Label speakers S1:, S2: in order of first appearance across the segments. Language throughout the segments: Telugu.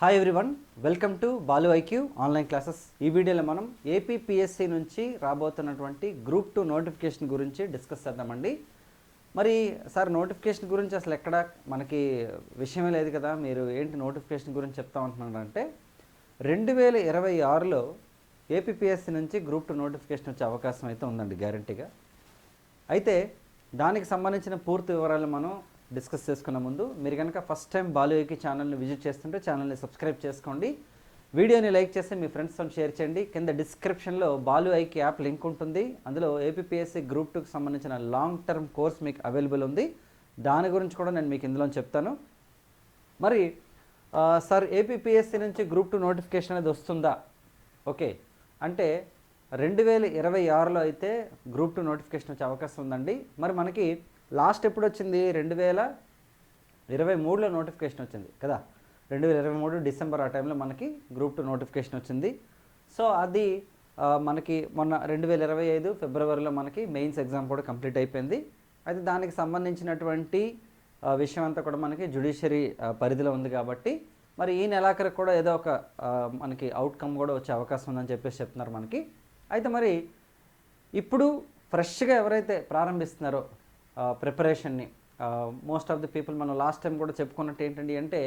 S1: Hi everyone welcome to Balu IQ online classes ఈ వీడియోలో మనం ఏపీపీఎస్సి నుంచి రాబోతున్నటువంటి గ్రూప్ టూ నోటిఫికేషన్ గురించి డిస్కస్ చేద్దామండి. మరి సార్ నోటిఫికేషన్ గురించి అసలు ఎక్కడ మనకి విషయమే లేదు కదా. మీరు ఏంటి నోటిఫికేషన్ గురించి చెప్తా ఉంటున్నారంటే రెండు వేల ఇరవై ఆరులో ఏపీపీఎస్సి నుంచి గ్రూప్ టూ నోటిఫికేషన్ వచ్చే అవకాశం అయితే ఉందండి గ్యారంటీగా అయితే దానికి సంబంధించిన పూర్తి వివరాలు మనం డిస్కస్ చేసుకున్న ముందు మీరు కనుక ఫస్ట్ టైం బాలుకి ఛానల్ని విజిట్ చేస్తుంటే ఛానల్ని సబ్స్క్రైబ్ చేసుకోండి. వీడియోని లైక్ చేసి మీ ఫ్రెండ్స్తో షేర్ చేయండి. కింద డిస్క్రిప్షన్లో బాలు ఐకి యాప్ లింక్ ఉంటుంది. అందులో ఏపీఎస్సి గ్రూప్ టూకి సంబంధించిన లాంగ్ టర్మ్ కోర్స్ మీకు అవైలబుల్ ఉంది. దాని గురించి కూడా నేను మీకు ఇందులో చెప్తాను. మరి సార్ ఏపీఎస్సి నుంచి గ్రూప్ టూ నోటిఫికేషన్ అనేది వస్తుందా? ఓకే. అంటే రెండు వేల ఇరవై ఆరులో అయితే గ్రూప్ టూ నోటిఫికేషన్ వచ్చే అవకాశం ఉందండి. మరి మనకి లాస్ట్ ఎప్పుడు వచ్చింది రెండు వేల ఇరవై మూడులో నోటిఫికేషన్ వచ్చింది కదా? రెండు వేల ఇరవై మూడు డిసెంబర్ ఆ టైంలో మనకి గ్రూప్ టూ నోటిఫికేషన్ వచ్చింది. సో అది మనకి మొన్న రెండు వేల ఇరవై ఐదు ఫిబ్రవరిలో మనకి మెయిన్స్ ఎగ్జామ్ కూడా కంప్లీట్ అయిపోయింది. అయితే దానికి సంబంధించినటువంటి విషయం అంతా కూడా మనకి జుడిషియరీ పరిధిలో ఉంది కాబట్టి మరి ఈ నెలాఖరికి కూడా ఏదో ఒక మనకి అవుట్కమ్ కూడా వచ్చే అవకాశం ఉందని చెప్పేసి చెప్తున్నారు మనకి. అయితే మరి ఇప్పుడు ఫ్రెష్గా ఎవరైతే ప్రారంభిస్తున్నారో ప్రిపరేషన్ని మోస్ట్ ఆఫ్ ది పీపుల్ మనం లాస్ట్ టైం కూడా చెప్పుకున్నట్టు ఏంటండి అంటే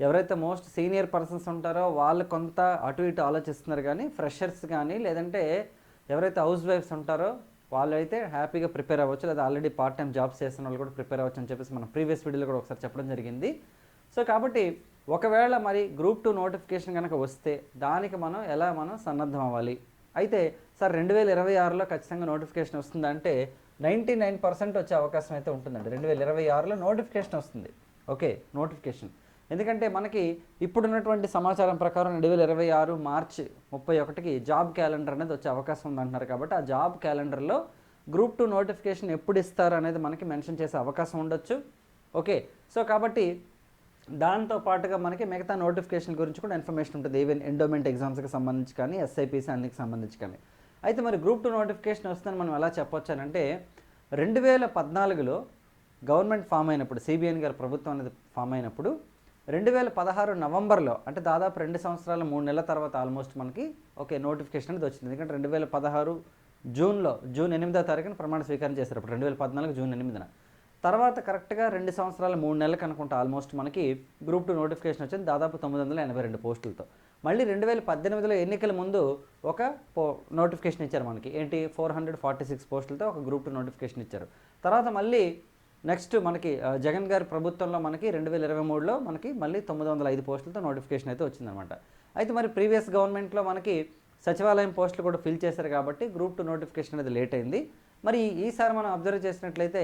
S1: ఎవరైతే మోస్ట్ సీనియర్ పర్సన్స్ ఉంటారో వాళ్ళు కొంత అటు ఇటు ఆలోచిస్తున్నారు కానీ ఫ్రెషర్స్ కానీ లేదంటే ఎవరైతే హౌస్ వైఫ్స్ ఉంటారో వాళ్ళైతే హ్యాపీగా ప్రిపేర్ అవ్వచ్చు. లేదా ఆల్రెడీ పార్ట్ టైం జాబ్స్ చేస్తున్న వాళ్ళు కూడా ప్రిపేర్ అవ్వచ్చు అని చెప్పేసి మనం ప్రీవియస్ వీడియోలో కూడా ఒకసారి చెప్పడం జరిగింది. సో కాబట్టి ఒకవేళ మరి గ్రూప్ టూ నోటిఫికేషన్ కనుక వస్తే దానికి మనం ఎలా మనం సన్నద్ధం అవ్వాలి? అయితే సార్ రెండు వేల ఇరవై ఆరులో ఖచ్చితంగా నోటిఫికేషన్ వస్తుందంటే నైంటీ నైన్ పర్సెంట్ వచ్చే అవకాశం అయితే ఉంటుందండి. రెండు వేల ఇరవై ఆరులో నోటిఫికేషన్ వస్తుంది. Okay notification. ఎందుకంటే మనకి ఇప్పుడున్నటువంటి సమాచారం ప్రకారం రెండు వేల ఇరవై ఆరు మార్చ్ ముప్పై ఒకటికి జాబ్ క్యాలెండర్ అనేది వచ్చే అవకాశం ఉందంటున్నారు కాబట్టి ఆ జాబ్ క్యాలెండర్లో గ్రూప్ టూ నోటిఫికేషన్ ఎప్పుడు ఇస్తారు అనేది మనకి మెన్షన్ చేసే అవకాశం ఉండొచ్చు. ఓకే సో కాబట్టి దాంతో పాటుగా మనకి మిగతా నోటిఫికేషన్ గురించి కూడా ఇన్ఫర్మేషన్ ఉంటుంది. ఈవెన్ ఎండోమెంట్ ఎగ్జామ్స్కి సంబంధించి కానీ ఎస్ఐపిసి అన్నికి సంబంధించి కానీ. అయితే మరి గ్రూప్ టూ నోటిఫికేషన్ వస్తుందని మనం ఎలా చెప్పొచ్చు అని అంటే రెండు వేల పద్నాలుగులో గవర్నమెంట్ ఫామ్ అయినప్పుడు సిబిఎన్ గారు ప్రభుత్వం అనేది ఫామ్ అయినప్పుడు రెండు వేల పదహారు నవంబర్లో అంటే దాదాపు రెండు సంవత్సరాల మూడు నెలల తర్వాత ఆల్మోస్ట్ మనకి ఓకే నోటిఫికేషన్ అనేది వచ్చింది. ఎందుకంటే రెండు వేల పదహారు జూన్లో జూన్ ఎనిమిదో తారీఖున ప్రమాణ స్వీకారం చేశారు. అప్పుడు రెండు వేల పద్నాలుగు జూన్ ఎనిమిదిన. తర్వాత కరెక్ట్గా రెండు సంవత్సరాల మూడు నెలలు కనుకుంటే ఆల్మోస్ట్ మనకి గ్రూప్ టూ నోటిఫికేషన్ వచ్చింది దాదాపు తొమ్మిది వందల ఎనభై రెండు పోస్టులతో. మళ్ళీ రెండు వేల పద్దెనిమిదిలో ఎన్నికల ముందు ఒక పో నోటిఫికేషన్ ఇచ్చారు మనకి. ఏంటి? ఫోర్ హండ్రెడ్ ఫార్టీ సిక్స్ పోస్టులతో ఒక గ్రూప్ టూ నోటిఫికేషన్ ఇచ్చారు. తర్వాత మళ్ళీ నెక్స్ట్ మనకి జగన్ గారి ప్రభుత్వంలో మనకి రెండు వేల ఇరవై మూడులో మనకి మళ్ళీ తొమ్మిది వందల ఐదు పోస్టులతో నోటిఫికేషన్ అయితే వచ్చిందనమాట అయితే మరి ప్రీవియస్ గవర్నమెంట్లో మనకి సచివాలయం పోస్టులు కూడా ఫిల్ చేశారు కాబట్టి గ్రూప్ టూ నోటిఫికేషన్ అనేది లేట్ అయింది. మరి ఈసారి మనం అబ్జర్వ్ చేసినట్లయితే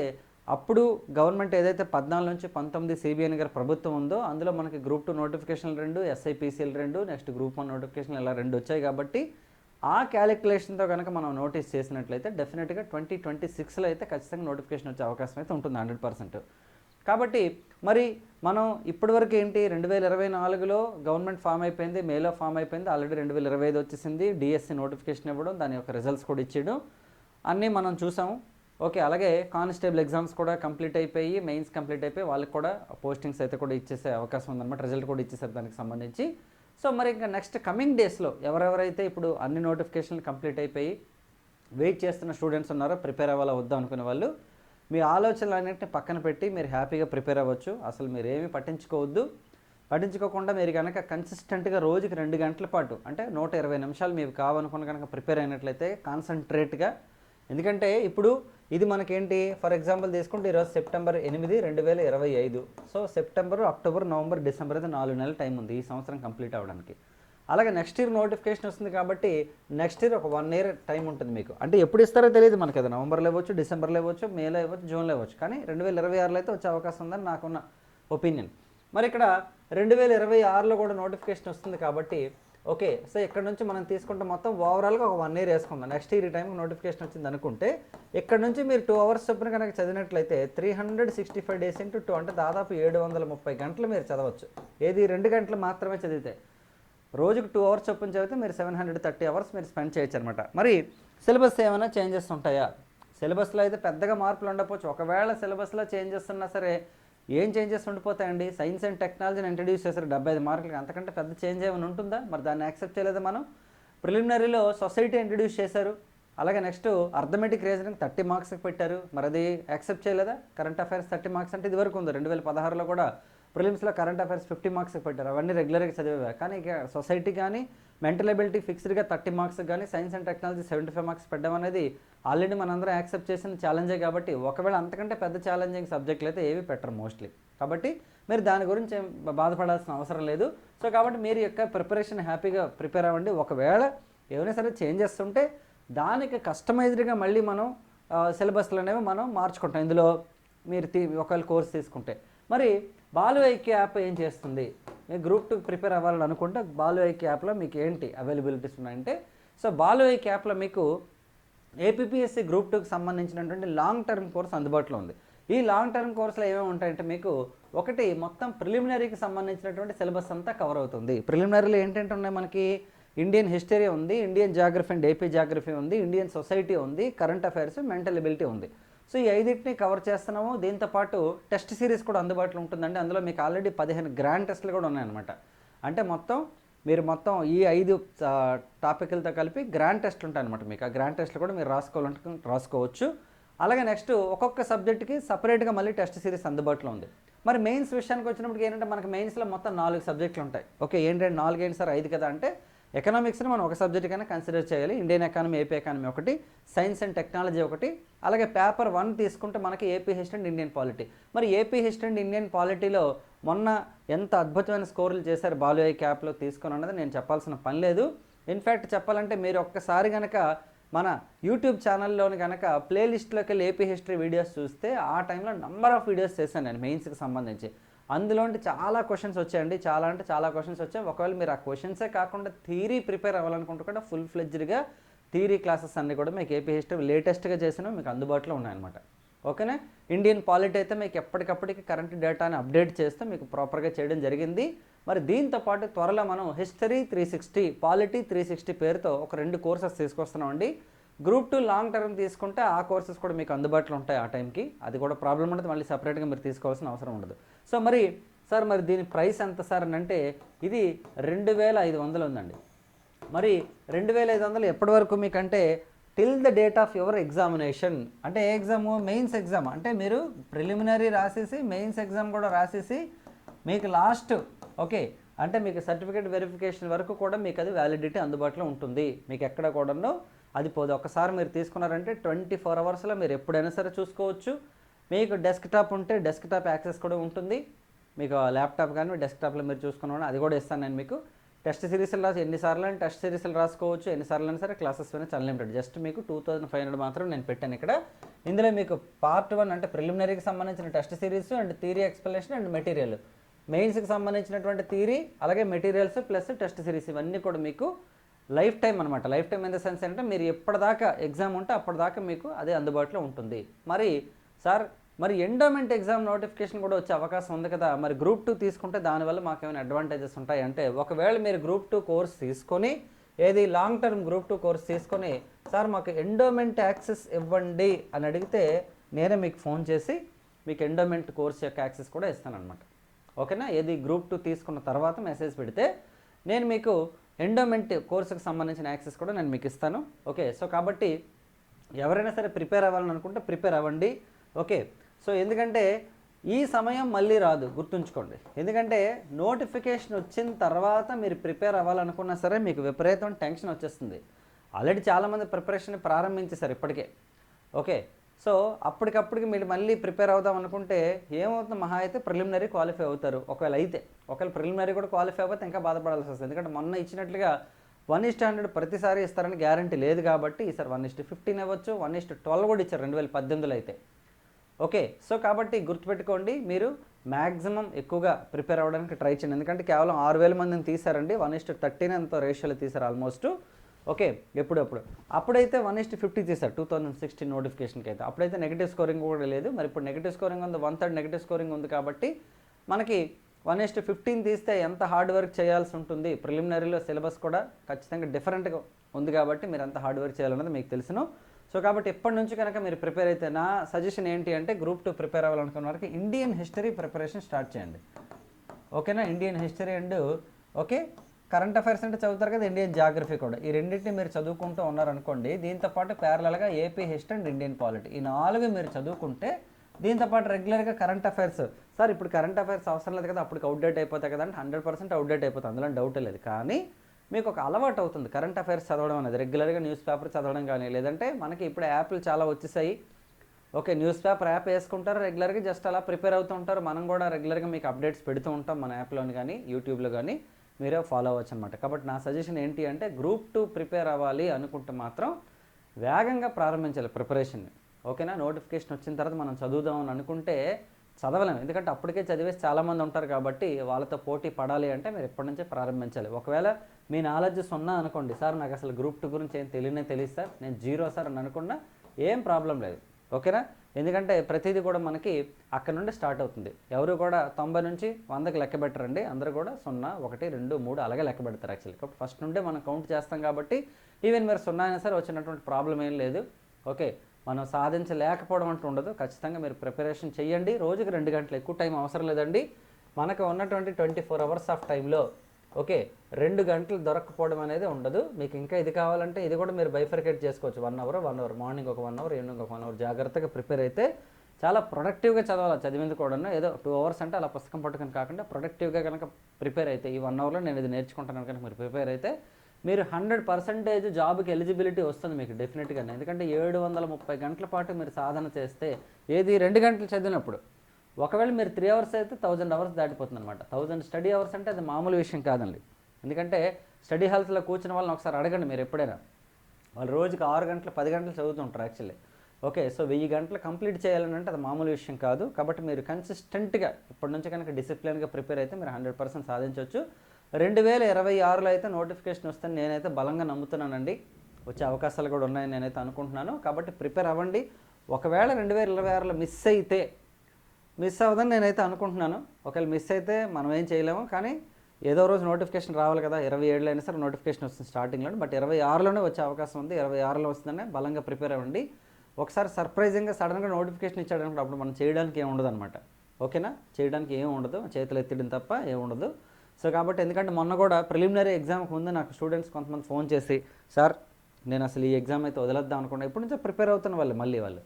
S1: అప్పుడు గవర్నమెంట్ ఏదైతే పద్నాలుగు నుంచి పంతొమ్మిది సిబిఎన్ గారి ప్రభుత్వం ఉందో అందులో మనకి గ్రూప్ టూ నోటిఫికేషన్లు రెండు ఎస్ఐపిసిఎల్ రెండు నెక్స్ట్ గ్రూప్ వన్ నోటిఫికేషన్ ఇలా రెండు వచ్చాయి కాబట్టి ఆ క్యాలిక్యులేషన్తో కనుక మనం నోటీస్ చేసినట్లయితే డెఫినెట్గా ట్వంటీ ట్వంటీ సిక్స్లో అయితే ఖచ్చితంగా నోటిఫికేషన్ వచ్చే అవకాశం అయితే ఉంటుంది హండ్రెడ్ పర్సెంట్. కాబట్టి మరి మనం ఇప్పటివరకు ఏంటి? రెండు వేల ఇరవై నాలుగులో గవర్నమెంట్ ఫామ్ అయిపోయింది మేలో ఫామ్ అయిపోయింది ఆల్రెడీ రెండు వేల ఇరవై ఐదు వచ్చేసింది డిఎస్సి నోటిఫికేషన్ ఇవ్వడం దాని యొక్క రిజల్ట్స్ కూడా ఇచ్చేయడం. అన్నీ మనం చూసాము. ఓకే అలాగే కానిస్టేబుల్ ఎగ్జామ్స్ కూడా కంప్లీట్ అయిపోయి మెయిన్స్ కంప్లీట్ అయిపోయి వాళ్ళకి కూడా పోస్టింగ్స్ అయితే కూడా ఇచ్చేసే అవకాశం ఉందన్నమాట. రిజల్ట్ కూడా ఇచ్చేసారు దానికి సంబంధించి. సో మరి ఇంకా నెక్స్ట్ కమింగ్ డేస్లో ఎవరెవరైతే ఇప్పుడు అన్ని నోటిఫికేషన్లు కంప్లీట్ అయిపోయి వెయిట్ చేస్తున్న స్టూడెంట్స్ ఉన్నారో ప్రిపేర్ అవ్వాలా వద్దా అనుకునే వాళ్ళు మీ ఆలోచనలు అన్నింటిని పక్కన పెట్టి మీరు హ్యాపీగా ప్రిపేర్ అవ్వచ్చు. అసలు మీరు ఏమీ పట్టించుకోవద్దు. పట్టించుకోకుండా మీరు కనుక కన్సిస్టెంట్గా రోజుకి రెండు గంటల పాటు అంటే నూట ఇరవై నిమిషాలు మీకు కావనుకుని కనుక ప్రిపేర్ అయినట్లయితే కాన్సన్ట్రేట్గా ఎందుకంటే ఇప్పుడు ఇది మనకేంటి? ఫర్ ఎగ్జాంపుల్ తీసుకుంటే ఈరోజు సెప్టెంబర్ ఎనిమిది రెండు వేల ఇరవై ఐదు. So September October November December అయితే నాలుగు నెలల టైం ఉంది ఈ సంవత్సరం కంప్లీట్ అవ్వడానికి అలాగే నెక్స్ట్ ఇయర్ నోటిఫికేషన్ వస్తుంది కాబట్టి నెక్స్ట్ ఇయర్ ఒక వన్ ఇయర్ టైం ఉంటుంది మీకు. అంటే ఎప్పుడు ఇస్తారో తెలియదు మనకి అది నవంబర్లో ఇవ్వచ్చు డిసెంబర్లో ఇవ్వచ్చు మేలో ఇవ్వచ్చు జూన్లో ఇవ్వచ్చు. కానీ రెండు వేల ఇరవై ఆరులో అయితే వచ్చే అవకాశం ఉందని నాకున్న ఒపీనియన్ మరి ఇక్కడ రెండు వేల ఇరవై ఆరులో కూడా నోటిఫికేషన్ వస్తుంది కాబట్టి ఓకే సో ఇక్కడ నుంచి మనం తీసుకుంటే మొత్తం ఓవరాల్గా ఒక వన్ ఇయర్ వేసుకుందాం. నెక్స్ట్ ఇయర్ ఈ టైంకి నోటిఫికేషన్ వచ్చింది అనుకుంటే ఇక్కడ నుంచి మీరు టూ అవర్స్ చొప్పున కనుక చదివినట్లయితే three hundred sixty five days into two అంటే దాదాపు ఏడు వందల ముప్పై గంటలు మీరు చదవచ్చు. ఏది రెండు గంటలు మాత్రమే చదివితే. రోజుకు టూ అవర్స్ చొప్పున చదివితే మీరు సెవెన్ హండ్రెడ్ థర్టీ అవర్స్ మీరు స్పెండ్ చేయొచ్చు అనమాట మరి సిలబస్ ఏమైనా చేంజెస్ ఉంటాయా? సిలబస్లో అయితే పెద్దగా మార్పులు ఉండకపోవచ్చు. ఒకవేళ సిలబస్లో చేంజెస్ ఉన్నా సరే ఏం చేంజెస్ ఉండిపోతాయండి? సైన్స్ అండ్ టెక్నాలజీని ఇంట్రడ్యూస్ చేశారు డెబ్బై ఐదు మార్కులకి అంతకంటే పెద్ద చేంజ్ ఏమైనా ఉంటుందా? మరి దాన్ని యాక్సెప్ట్ చేయలేదా మనం? ప్రిలిమినరీలో సొసైటీ ఇంట్రడ్యూస్ చేశారు. అలాగే నెక్స్ట్ అర్థమెటిక్ రీజనింగ్ థర్టీ మార్క్స్కి పెట్టారు. మరి అది యాక్సెప్ట్ చేయలేదా? కరెంట్ అఫైర్స్ థర్టీ మార్క్స్ అంటే ఇదివరకు ఉంది. రెండు వేల పదహారులో కూడా ప్రిలిమ్స్లో కరెంట్ అఫైర్స్ ఫిఫ్టీ మార్క్స్ పెట్టారు. అవన్నీ రెగ్యులర్గా చదివేవా? కానీ ఇక సొసైటీ కానీ మెంటల్ ఎబిలిటీ ఫిక్స్డ్గా థర్టీ మార్క్స్ కానీ science and technology seventy five marks పెట్టడం అనేది ఆల్రెడీ మనందరం యాక్సెప్ట్ చేసిన ఛాలెంజే కాబట్టి ఒకవేళ అంతకంటే పెద్ద ఛాలెంజింగ్ సబ్జెక్టులు అయితే ఏవి పెట్టరు మోస్ట్లీ. కాబట్టి మీరు దాని గురించి బాధపడాల్సిన అవసరం లేదు. సో కాబట్టి మీరు యొక్క ప్రిపరేషన్ హ్యాపీగా ప్రిపేర్ అవ్వండి. ఒకవేళ ఏమైనా సరే చేంజెస్ ఉంటే దానికి కస్టమైజ్డ్గా మళ్ళీ మనం సిలబస్లు అనేవి మనం మార్చుకుంటాం. ఇందులో మీరు ఒకవేళ కోర్స్ తీసుకుంటే. మరి బాలు ఐక్య యాప్ ఏం చేస్తుంది? మీరు గ్రూప్ టూ ప్రిపేర్ అవ్వాలని అనుకుంటే బాలు ఐక్య యాప్లో మీకు ఏంటి అవైలబిలిటీస్ ఉన్నాయంటే సో బాలు ఐక్య యాప్లో మీకు ఏపీఎస్సి గ్రూప్ టూకి సంబంధించినటువంటి లాంగ్ టర్మ్ కోర్స్ అందుబాటులో ఉంది. ఈ లాంగ్ టర్మ్ కోర్సులో ఏమేమి ఉంటాయంటే మీకు ఒకటి మొత్తం ప్రిలిమినరీకి సంబంధించినటువంటి సిలబస్ అంతా కవర్ అవుతుంది. ప్రిలిమినరీలో ఏంటంటే ఉన్నాయి మనకి? ఇండియన్ హిస్టరీ ఉంది Indian geography and AP geography ఉంది ఇండియన్ సొసైటీ ఉంది కరెంట్ అఫైర్స్ మెంటల్ ఎబిలిటీ ఉంది. సో ఈ ఐదింటిని కవర్ చేస్తున్నాము. దీంతో పాటు టెస్ట్ సిరీస్ కూడా అందుబాటులో ఉంటుందండి. అందులో మీకు ఆల్రెడీ పదిహేను గ్రాండ్ టెస్ట్లు కూడా ఉన్నాయన్నమాట. అంటే మొత్తం మీరు మొత్తం ఈ ఐదు టాపిక్లతో కలిపి గ్రాండ్ టెస్ట్లు ఉంటాయి అనమాట మీకు. ఆ గ్రాండ్ టెస్ట్లు కూడా మీరు రాసుకోవాలంటే రాసుకోవచ్చు. అలాగే నెక్స్ట్ ఒక్కొక్క సబ్జెక్ట్కి సపరేట్గా మళ్ళీ టెస్ట్ సిరీస్ అందుబాటులో ఉంది. మరి మెయిన్స్ విషయానికి వచ్చినప్పుడు ఏంటంటే మనకి మెయిన్స్లో మొత్తం నాలుగు సబ్జెక్టులు ఉంటాయి. ఓకే ఏంటంటే నాలుగు ఏంటి సార్? ఐదు కదా అంటే ఎకనామిక్స్ని మనం ఒక సబ్జెక్ట్ కన్నా కన్సిడర్ చేయాలి. ఇండియన్ ఎకానమీ ఏపీ ఎకానమీ ఒకటి సైన్స్ అండ్ టెక్నాలజీ ఒకటి అలాగే పేపర్ వన్ తీసుకుంటే మనకి AP history and Indian polity మరి ఏపీ హిస్టరీ అండ్ ఇండియన్ పాలిటీలో మొన్న ఎంత అద్భుతమైన స్కోర్లు చేశారు బాలు క్యాప్లో తీసుకొని అన్నది నేను చెప్పాల్సిన పని లేదు. ఇన్ఫ్యాక్ట్ చెప్పాలంటే మీరు ఒక్కసారి కనుక మన యూట్యూబ్ ఛానల్లోని కనుక ప్లేలిస్ట్లోకి వెళ్ళి ఏపీ హిస్టరీ వీడియోస్ చూస్తే ఆ టైంలో నంబర్ ఆఫ్ వీడియోస్ చేశాను నేను మెయిన్స్కి సంబంధించి. అందులో చాలా క్వశ్చన్స్ వచ్చాయండి. చాలా అంటే చాలా క్వశ్చన్స్ వచ్చాయి. ఒకవేళ మీరు ఆ క్వశ్చన్సే కాకుండా థీరీ ప్రిపేర్ అవ్వాలనుకుంటే కూడా ఫుల్ ఫ్లెడ్జ్డ్గా థీరీ క్లాసెస్ అన్నీ కూడా మీకు ఏపీ హిస్టరీ లేటెస్ట్గా చేసినవి మీకు అందుబాటులో ఉన్నాయన్నమాట. ఓకేనా? ఇండియన్ పాలిటీ అయితే మీకు ఎప్పటికప్పటికి కరెంట్ డేటాని అప్డేట్ చేస్తూ మీకు ప్రాపర్గా చేయడం జరిగింది. మరి దీంతో పాటు త్వరలో మనం history three sixty polity three sixty పేరుతో ఒక రెండు కోర్సెస్ తీసుకొస్తున్నామండి. గ్రూప్ టూ లాంగ్ టర్మ్ తీసుకుంటే ఆ కోర్సెస్ కూడా మీకు అందుబాటులో ఉంటాయి ఆ టైంకి. అది కూడా ప్రాబ్లం ఉండదు మళ్ళీ సపరేట్గా మీరు తీసుకోవాల్సిన అవసరం ఉండదు. సో మరి సార్ మరి దీని ప్రైస్ ఎంత సార్ అని అంటే ఇది రెండు వేల ఐదు వందలు ఉందండి. మరి రెండు వేల ఐదు వందలు ఎప్పటి వరకు మీకంటే till the date of your examination అంటే ఏ ఎగ్జామ్ మెయిన్స్ ఎగ్జామ్ అంటే మీరు ప్రిలిమినరీ రాసేసి మెయిన్స్ ఎగ్జామ్ కూడా రాసేసి మీకు లాస్ట్ ఓకే అంటే మీకు సర్టిఫికేట్ వెరిఫికేషన్ వరకు కూడా మీకు అది వ్యాలిడిటీ అందుబాటులో ఉంటుంది. మీకు ఎక్కడ కూడాను అది పోదు. ఒకసారి మీరు తీసుకున్నారంటే ట్వంటీ ఫోర్ అవర్స్లో మీరు ఎప్పుడైనా సరే చూసుకోవచ్చు. మీకు డెస్క్టాప్ ఉంటే డెస్క్టాప్ యాక్సెస్ కూడా ఉంటుంది. మీకు ల్యాప్టాప్ కానీ డెస్క్టాప్లో మీరు చూసుకున్నాను అది కూడా ఇస్తాను నేను మీకు. టెస్ట్ సిరీస్లు రాసి ఎన్నిసార్లు అని టెస్ట్ సిరీస్లు రాసుకోవచ్చు. ఎన్నిసార్లు అయినా సరే క్లాసెస్ వినొచ్చు అన్లిమిటెడ్ జస్ట్ మీకు టూ థౌసండ్ ఫైవ్ హండ్రెడ్ మాత్రం నేను పెట్టాను ఇక్కడ. ఇందులో మీకు పార్ట్ వన్ అంటే ప్రిలిమినరీకి సంబంధించిన test series and theory explanation and material. మెయిన్స్కి సంబంధించినటువంటి థీరీ అలాగే మెటీరియల్స్ ప్లస్ టెస్ట్ సిరీస్ ఇవన్నీ కూడా మీకు లైఫ్ టైం అనమాట life time in the sense అంటే మీరు ఎప్పటిదాకా ఎగ్జామ్ ఉంటే అప్పటిదాకా మీకు అదే అందుబాటులో ఉంటుంది. మరి సార్ మరి ఎండోమెంట్ ఎగ్జామ్ నోటిఫికేషన్ కూడా వచ్చే అవకాశం ఉంది కదా. మరి గ్రూప్ టూ తీసుకుంటే దానివల్ల మాకు ఏమైనా అడ్వాంటేజెస్ ఉంటాయి అంటే ఒకవేళ మీరు గ్రూప్ టూ కోర్స్ తీసుకొని ఏది long term group two course తీసుకొని సార్ మాకు ఎండోమెంట్ యాక్సెస్ ఇవ్వండి అని అడిగితే నేనే మీకు ఫోన్ చేసి మీకు ఎండోమెంట్ కోర్స్ యొక్క యాక్సెస్ కూడా ఇస్తాను అనమాట ఓకేనా? ఏది గ్రూప్ టూ తీసుకున్న తర్వాత మెసేజ్ పెడితే నేను మీకు ఎండోమెంట్ కోర్సుకు సంబంధించిన యాక్సెస్ కూడా నేను మీకు ఇస్తాను. ఓకే సో కాబట్టి ఎవరైనా సరే ప్రిపేర్ అవ్వాలని అనుకుంటే ప్రిపేర్ అవ్వండి. ఓకే సో ఎందుకంటే ఈ సమయం మళ్ళీ రాదు గుర్తుంచుకోండి. ఎందుకంటే నోటిఫికేషన్ వచ్చిన తర్వాత మీరు ప్రిపేర్ అవ్వాలనుకున్నా సరే మీకు విపరీతం టెన్షన్ వచ్చేస్తుంది. ఆల్రెడీ చాలామంది ప్రిపరేషన్ ప్రారంభించేశారు ఇప్పటికే. ఓకే సో అప్పటికప్పటికి మీరు మళ్ళీ ప్రిపేర్ అవుదాం అనుకుంటే ఏమవుతుంది? మహా అయితే ప్రిలిమినరీ క్వాలిఫై అవుతారు. ఒకవేళ అయితే ఒకవేళ ప్రిలిమినరీ కూడా క్వాలిఫై అయిపోతే ఇంకా బాధపడాల్సి వస్తుంది. ఎందుకంటే మొన్న ఇచ్చినట్లుగా వన్ ఇస్ట్ హండ్రెడ్ ప్రతిసారి ఇస్తారని గ్యారంటీ లేదు కాబట్టి ఈసారి వన్ ఇస్ట్ ఫిఫ్టీన్ ఇవ్వచ్చు వన్ ఇస్ట్ ట్వెల్వ్ కూడా ఇచ్చారు రెండు వేల పద్దెనిమిదిలో అయితే. ఓకే సో కాబట్టి గుర్తుపెట్టుకోండి మీరు మ్యాక్సిమం ఎక్కువగా ప్రిపేర్ అవ్వడానికి ట్రై చేయండి. ఎందుకంటే కేవలం ఆరు వేల మందిని తీసారండి వన్ ఇస్ట్ థర్టీన్ ఎంతో రేషియోలో తీసారు ఆల్మోస్ట్. ఓకే ఎప్పుడప్పుడు. అప్పుడైతే వన్ ఇస్ట్ ఫిఫ్టీ చేశారు టూ థౌసండ్ సిక్స్టీన్ నోటిఫికేషన్కి అయితే అప్పుడైతే నెగిటివ్ స్కోరింగ్ కూడా లేదు. మరి ఇప్పుడు నెగిటివ్ స్కోరింగ్ ఉంది వన్ థర్డ్ నెగిటివ్ స్కోరింగ్ ఉంది కాబట్టి మనకి వన్ ఇస్ట్ ఫిఫ్టీన్ తీస్తే ఎంత హార్డ్ వర్క్ చేయాల్సి ఉంటుంది? ప్రిలిమినరీలో సిలబస్ కూడా ఖచ్చితంగా డిఫరెంట్గా ఉంది కాబట్టి మీరు ఎంత హార్డ్ వర్క్ చేయాలన్నది మీకు తెలుసును. సో కాబట్టి ఎప్పటి నుంచి కనుక మీరు ప్రిపేర్ అయితే నా సజెషన్ ఏంటి అంటే గ్రూప్ టూ ప్రిపేర్ అవ్వాలనుకున్న వారికి ఇండియన్ హిస్టరీ ప్రిపరేషన్ స్టార్ట్ చేయండి. ఓకేనా? Indian history and okay? Current affairs అంటే చదువుతారు కదా ఇండియన్ జాగ్రఫీ కూడా. ఈ రెండింటిని మీరు చదువుకుంటూ ఉన్నారనుకోండి దీంతో పాటు ప్యారలల్గా AP history and Indian polity ఈ నాలుగు మీరు చదువుకుంటే దీంతో పాటు రెగ్యులర్గా కరెంట్ అఫైర్స్ సార్ ఇప్పుడు కరెంట్ అఫైర్స్ అవసరం లేదు కదా అప్పటికి అవుట్డేట్ అయిపోతాయి కదా అంటే హండ్రెడ్ పర్సెంట్ అవుట్డేట్ అయిపోతుంది అందులో డౌట్ లేదు. కానీ మీకు ఒక అలవాటు అవుతుంది కరెంట్ అఫైర్స్ చదవడం అనేది. రెగ్యులర్గా న్యూస్ పేపర్ చదవడం కానీ లేదంటే మనకి ఇప్పుడు యాప్లు చాలా వచ్చేసాయి. ఓకే న్యూస్ పేపర్ యాప్ వేసుకుంటారు రెగ్యులర్గా జస్ట్ అలా ప్రిపేర్ అవుతూ ఉంటారు. మనం కూడా రెగ్యులర్గా మీకు అప్డేట్స్ పెడుతూ ఉంటాం మన యాప్లోని కానీ యూట్యూబ్లో కానీ. మీరే ఫాలో అవ్వచ్చు అనమాట కాబట్టి నా సజెషన్ ఏంటి అంటే గ్రూప్ టూ ప్రిపేర్ అవ్వాలి అనుకుంటే మాత్రం వేగంగా ప్రారంభించాలి ప్రిపరేషన్ని ఓకేనా నోటిఫికేషన్ వచ్చిన తర్వాత మనం చదువుదాం అని అనుకుంటే చదవలేము ఎందుకంటే అప్పటికే చదివేసి చాలామంది ఉంటారు కాబట్టి వాళ్ళతో పోటీ పడాలి అంటే మీరు ఎప్పటి నుంచే ప్రారంభించాలి. ఒకవేళ మీ నాలెడ్జ్ సున్నా అనుకోండి సార్ నాకు అసలు గ్రూప్ టూ గురించి ఏం తెలియనే తెలియదు సార్. నేను జీరో సార్ అని అనుకున్నా ఏం ప్రాబ్లం లేదు. ఓకేనా? ఎందుకంటే ప్రతిదీ కూడా మనకి అక్కడ నుండి స్టార్ట్ అవుతుంది. ఎవరు కూడా తొంభై నుంచి వందకి లెక్క పెట్టరండి. అందరూ కూడా సున్నా ఒకటి రెండు మూడు అలాగే లెక్క పెడతారు యాక్చువల్లీ. కాబట్టి ఫస్ట్ నుండే మనం కౌంట్ చేస్తాం కాబట్టి ఈవెన్ మీరు సున్నా అయినా సరే వచ్చినటువంటి ప్రాబ్లం ఏం లేదు. ఓకే మనం సాధించలేకపోవడం అంటూ ఉండదు. ఖచ్చితంగా మీరు ప్రిపరేషన్ చేయండి రోజుకి రెండు గంటలు ఎక్కువ టైం అవసరం లేదండి. మనకు ఉన్నటువంటి ట్వంటీ ఫోర్ అవర్స్ ఆఫ్ టైంలో ఓకే రెండు గంటలు దొరకపోవడం అనేది ఉండదు. మీకు ఇంకా ఇది కావాలంటే ఇది కూడా మీరు బైఫర్కేట్ చేసుకోవచ్చు. One hour one hour morning ఒక వన్ అవర్ ఈవినింగ్ ఒక వన్ అవర్ జాగ్రత్తగా ప్రిపేర్ అయితే చాలా ప్రొడక్టివ్గా చదవాలి చదివింది కూడా ఏదో టూ అవర్స్ అంటే అలా పుస్తకం పట్టుకొని కాకుండా ప్రొడక్టివ్గా కనుక ప్రిపేర్ అయితే ఈ వన్ అవర్లో నేను ఇది నేర్చుకుంటాను కనుక మీరు ప్రిపేర్ అయితే మీరు హండ్రెడ్ పర్సెంటేజ్ జాబ్కి ఎలిజిబిలిటీ వస్తుంది మీకు డెఫినెట్గా ఎందుకంటే ఏడు వందల ముప్పై గంటల పాటు మీరు సాధన చేస్తే ఏది రెండు గంటలు చదివినప్పుడు ఒకవేళ మీరు త్రీ అవర్స్ అయితే థౌజండ్ అవర్స్ దాటిపోతుంది అనమాట థౌజండ్ స్టడీ అవర్స్ అంటే అది మామూలు విషయం కాదండి. ఎందుకంటే స్టడీ హాల్స్లో కూర్చున్న వాళ్ళని ఒకసారి అడగండి మీరు ఎప్పుడైనా. వాళ్ళు రోజుకి ఆరు గంటలు పది గంటలు చదువుతుంటారు యాక్చువల్లీ ఓకే సో వెయ్యి గంటలు కంప్లీట్ చేయాలని అంటే అది మామూలు విషయం కాదు. కాబట్టి మీరు కన్సిస్టెంట్గా ఇప్పటి నుంచి కనుక డిసిప్లిన్గా ప్రిపేర్ అయితే మీరు హండ్రెడ్ పర్సెంట్ సాధించవచ్చు. రెండు వేల ఇరవై ఆరులో అయితే నోటిఫికేషన్ వస్తే నేనైతే బలంగా నమ్ముతున్నానండి. వచ్చే అవకాశాలు కూడా ఉన్నాయని నేనైతే అనుకుంటున్నాను. కాబట్టి ప్రిపేర్ అవ్వండి. ఒకవేళ రెండు వేల ఇరవై ఆరులో మిస్ అయితే మిస్ అవ్వదని నేనైతే అనుకుంటున్నాను. ఒకవేళ మిస్ అయితే మనం ఏం చేయలేము. కానీ ఏదో రోజు నోటిఫికేషన్ రావాలి కదా. ఇరవై ఏడులో అయినా సరే నోటిఫికేషన్ వస్తుంది స్టార్టింగ్లో బట్ ఇరవై ఆరులోనే వచ్చే అవకాశం ఉంది. ఇరవై ఆరులో వస్తుందనే బలంగా ప్రిపేర్ అవ్వండి. ఒకసారి సర్ప్రైజింగ్గా సడన్గా నోటిఫికేషన్ ఇచ్చాడు అనుకుంటే అప్పుడు మనం చేయడానికి ఏం ఉండదు అనమాట ఓకేనా? చేయడానికి ఏం ఉండదు. చేతులు ఎత్తడం తప్ప ఏం ఉండదు. సో కాబట్టి ఎందుకంటే మొన్న కూడా ప్రిలిమినరీ ఎగ్జామ్కి ముందు నాకు స్టూడెంట్స్ కొంతమంది ఫోన్ చేసి సార్ నేను అసలు ఈ ఎగ్జామ్ అయితే వదిలేద్దాం అనుకున్నా. ఇప్పటి నుంచో ప్రిపేర్ అవుతున్న వాళ్ళు మళ్ళీ వాళ్ళు.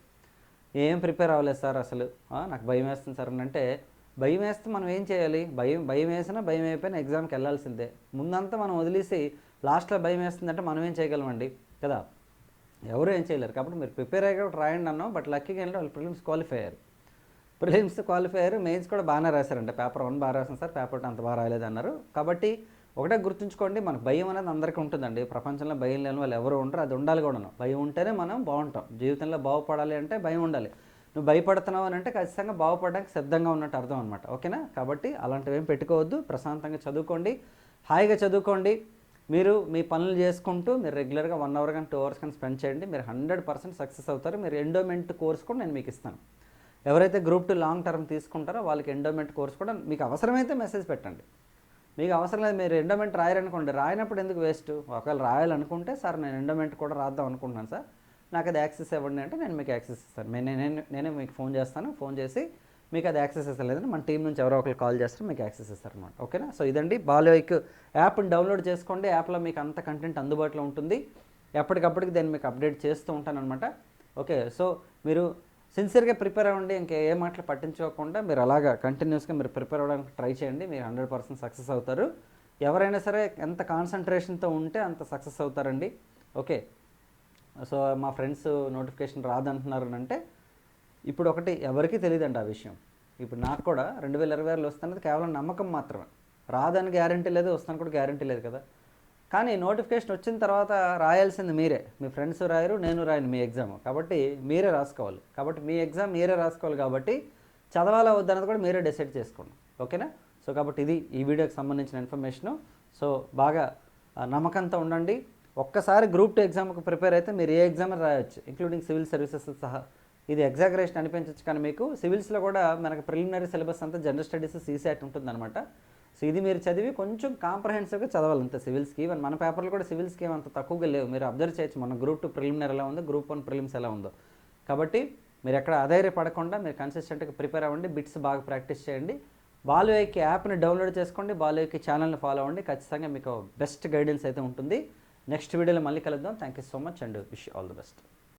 S1: ఏం ప్రిపేర్ అవ్వలేదు సార్ అసలు? నాకు భయం వేస్తుంది సార్. అని అంటే భయం వేస్తే మనం ఏం చేయాలి? భయం భయం వేసినా భయం అయిపోయినా ఎగ్జామ్కి వెళ్ళాల్సిందే. ముందంతా మనం వదిలేసి లాస్ట్లో భయం వేస్తుందంటే మనం ఏం చేయగలమండి కదా? ఎవరు ఏం చేయలేరు. కాబట్టి మీరు ప్రిపేర్ అయ్యి కూడా రాయండి అన్నాం బట్ లక్కీగా ఏంటంటే వాళ్ళు ప్రిలిమ్స్ క్వాలిఫై అయ్యారు. ప్రిలిమ్స్ క్వాలిఫై అయ్యారు మెయిన్స్ కూడా బాగానే రాశారంటే. పేపర్ వన్ బాగా రాసాను సార్ పేపర్ టూ అంత బాగా రాయలేదు అన్నారు. కాబట్టి ఒకటే గుర్తుంచుకోండి మనకు భయం అనేది అందరికీ ఉంటుందండి. ప్రపంచంలో భయం లేని వాళ్ళు ఎవరు ఉండరు అది ఉండాలి కూడా భయం ఉంటేనే మనం బాగుంటాం. జీవితంలో బాగుపడాలి అంటే భయం ఉండాలి. నువ్వు భయపడుతున్నావు అని అంటే ఖచ్చితంగా బాగుపడడానికి సిద్ధంగా ఉన్నట్టు అర్థం అనమాట ఓకేనా? కాబట్టి అలాంటివి ఏం పెట్టుకోవద్దు. ప్రశాంతంగా చదువుకోండి. హాయిగా చదువుకోండి. మీరు మీ పనులు చేసుకుంటూ మీరు రెగ్యులర్గా వన్ అవర్ కానీ టూ అవర్స్ కానీ స్పెండ్ చేయండి. మీరు హండ్రెడ్ పర్సెంట్ సక్సెస్ అవుతారు. మీరు ఎండోమెంట్ కోర్స్ కూడా నేను మీకు ఇస్తాను. ఎవరైతే గ్రూప్ టూ లాంగ్ టర్మ్ తీసుకుంటారో వాళ్ళకి ఎండోమెంట్ కోర్స్ కూడా మీకు అవసరమైతే మెసేజ్ పెట్టండి. మీకు అవసరం లేదు మీరు ఎండోమెంట్ రాయరనుకోండి రాయనప్పుడు ఎందుకు వేస్ట్ ఒకవేళ రాయాలనుకుంటే సార్ నేను ఎండోమెంట్ కూడా రాద్దాం అనుకుంటున్నాను సార్. నాకు అది యాక్సెస్ ఇవ్వండి అంటే నేను మీకు యాక్సెస్ ఇస్తాను. నేను నేను నేనే మీకు ఫోన్ చేస్తాను ఫోన్ చేసి మీకు అది యాక్సెస్ ఇస్తలేదని మన టీం నుంచి ఎవరో ఒకరు కాల్ చేస్తారు మీకు యాక్సెస్ ఇస్తారు అనమాట ఓకేనా సో ఇదండి బాలోయిక్ యాప్ని డౌన్లోడ్ చేసుకోండి. యాప్లో మీకు అంత కంటెంట్ అందుబాటులో ఉంటుంది. ఎప్పటికప్పటికి దాన్ని మీకు అప్డేట్ చేస్తూ ఉంటాను అనమాట ఓకే సో మీరు సిన్సియర్గా ప్రిపేర్ అవ్వండి ఇంకా ఏ మాటలు పట్టించుకోకుండా మీరు అలాగా కంటిన్యూస్గా మీరు ప్రిపేర్ అవ్వడానికి ట్రై చేయండి మీరు హండ్రెడ్ పర్సెంట్ సక్సెస్ అవుతారు. ఎవరైనా సరే ఎంత కాన్సన్ట్రేషన్తో ఉంటే అంత సక్సెస్ అవుతారండి. ఓకే. సో మా ఫ్రెండ్స్ నోటిఫికేషన్ రాదంటున్నారు అంటే ఇప్పుడు ఒకటి ఎవరికీ తెలియదండి ఆ విషయం. ఇప్పుడు నాకు కూడా రెండు వేల ఇరవై ఆరులో వస్తున్నది కేవలం నమ్మకం మాత్రమే. రాదని గ్యారంటీ లేదు వస్తాను కూడా గ్యారంటీ లేదు కదా. కానీ నోటిఫికేషన్ వచ్చిన తర్వాత రాయాల్సింది మీరే. మీ ఫ్రెండ్స్ రాయరు నేను రాయను మీ ఎగ్జామ్. కాబట్టి మీరే రాసుకోవాలి. కాబట్టి మీ ఎగ్జామ్ మీరే రాసుకోవాలి కాబట్టి చదవాలా వద్దన్నది కూడా మీరే డిసైడ్ చేసుకోండి. ఓకేనా? సో కాబట్టి ఇది ఈ వీడియోకి సంబంధించిన ఇన్ఫర్మేషను. సో బాగా నమ్మకంతో ఉండండి. ఒక్కసారి గ్రూప్ టూ ఎగ్జామ్కి ప్రిపేర్ అయితే మీరు ఏ ఎగ్జామ్ రాయొచ్చు ఇంక్లూడింగ్ సివిల్ సర్వీసెస్ సహా. ఇది ఎగ్జాగరేషన్ అనిపించవచ్చు కానీ మీకు సివిల్స్లో కూడా మనకు ప్రిలిమినరీ సిలబస్ అంతా జనరల్ స్టడీస్ సీసెట్ ఉంటుందన్నమాట. సో ఇది మీరు చదివి కొంచెం కాంప్రహెన్సివ్గా చదవాలి అంత సివిల్స్కి ఈవెన్ మన పేపర్లు కూడా సివిల్స్కి ఏమంత తక్కువగా లేవు. మీరు అబ్జర్వ్ చేయొచ్చు మన గ్రూప్ టూ ప్రిలిమినరీ ఎలా ఉందో గ్రూప్ వన్ ప్రిలిమ్స్ ఎలా ఉందో. కాబట్టి మీరు ఎక్కడ అధైర్యపడకుండా మీరు కన్సిస్టెంట్గా ప్రిపేర్ అవ్వండి బిట్స్ బాగా ప్రాక్టీస్ చేయండి. బాలువేకి యాప్ని డౌన్లోడ్ చేసుకోండి బాలుఐకి ఛానల్ని ఫాలో అవ్వండి. ఖచ్చితంగా మీకు బెస్ట్ గైడెన్స్ అయితే ఉంటుంది. నెక్స్ట్ వీడియోలో మళ్ళీ కలుద్దాం. Thank you so much and wish all the best